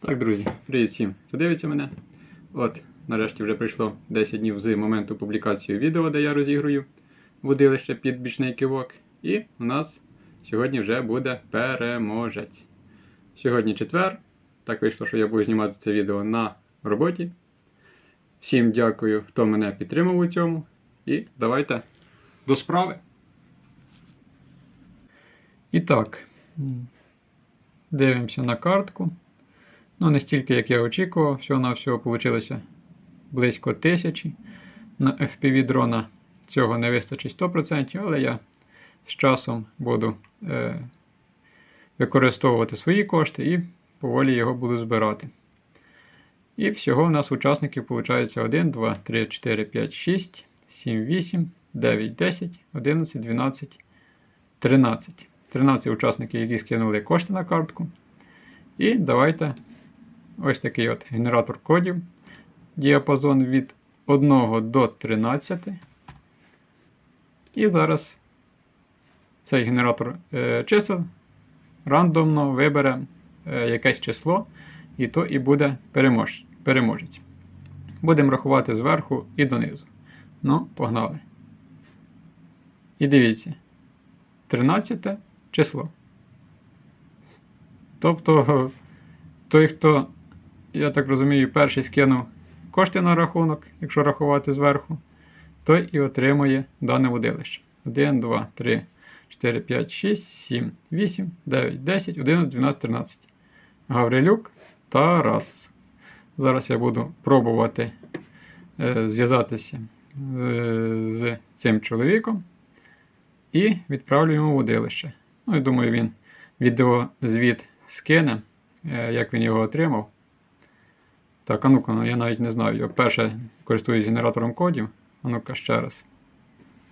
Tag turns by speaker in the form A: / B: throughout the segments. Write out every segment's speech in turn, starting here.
A: Так, друзі, привіт всім, хто дивиться мене. От, нарешті вже пройшло 10 днів з моменту публікації відео, де я розігрую водилище під бічний кивок. І у нас сьогодні вже буде переможець. Сьогодні четвер. Так вийшло, що я буду знімати це відео на роботі. Всім дякую, хто мене підтримав у цьому. І давайте до справи. І так, дивимося на картку. Ну, не стільки, як я очікував, всього на всього вийшло близько тисячі. На FPV дрона цього не вистачить 100%, але я з часом буду е, використовувати свої кошти і поволі його буду збирати. І всього в нас учасників виходить 1, 2, 3, 4, 5, 6, 7, 8, 9, 10, 11, 12, 13. 13 учасників, які скинули кошти на картку. І давайте ось такий от генератор кодів. Діапазон від 1 до 13. І зараз цей генератор е, чисел рандомно вибере е, якесь число, і то і буде перемож, переможець. Будемо рахувати зверху і донизу. Ну, погнали. І дивіться. 13 число. Тобто, той, хто, я так розумію, перший скинув кошти на рахунок, якщо рахувати зверху, той і отримує дане водилище. 1, 2, 3, 4, 5, 6, 7, 8, 9, 10, 11, 12, 13. Гаврилюк Тарас. Зараз я буду пробувати е, зв'язатися е, з цим чоловіком і відправлю йому водилище. Ну, я думаю, він відеозвіт скине, е, як він його отримав. Так, а ну-ка, ну, я навіть не знаю. Я перше користуюсь генератором кодів. А ну-ка ще раз.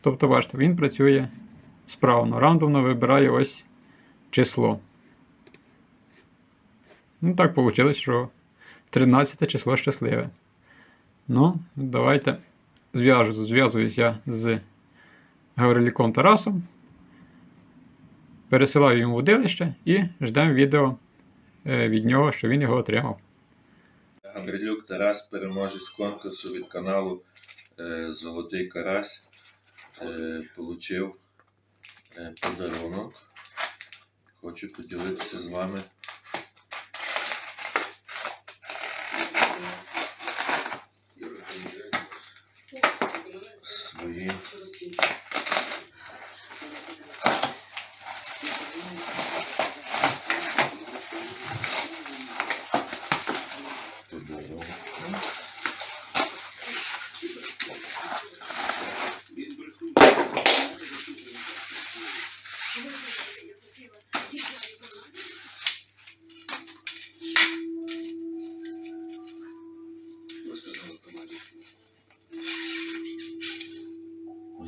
A: Тобто, бачите, він працює справно, рандомно вибирає ось число. Ну, так вийшло, що 13 число щасливе. Ну, давайте зв'язуюсь я з Гавриліком Тарасом. Пересилаю йому водилище і ждемо відео е, від нього, що він його отримав.
B: Гаврилюк Тарас, переможець конкурсу від каналу е, Золотий Карась, е, получив е, подарунок. Хочу поділитися з вами.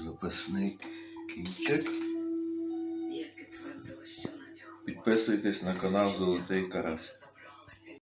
B: Запасний кінчик. Підписуйтесь на канал Золотий Карась.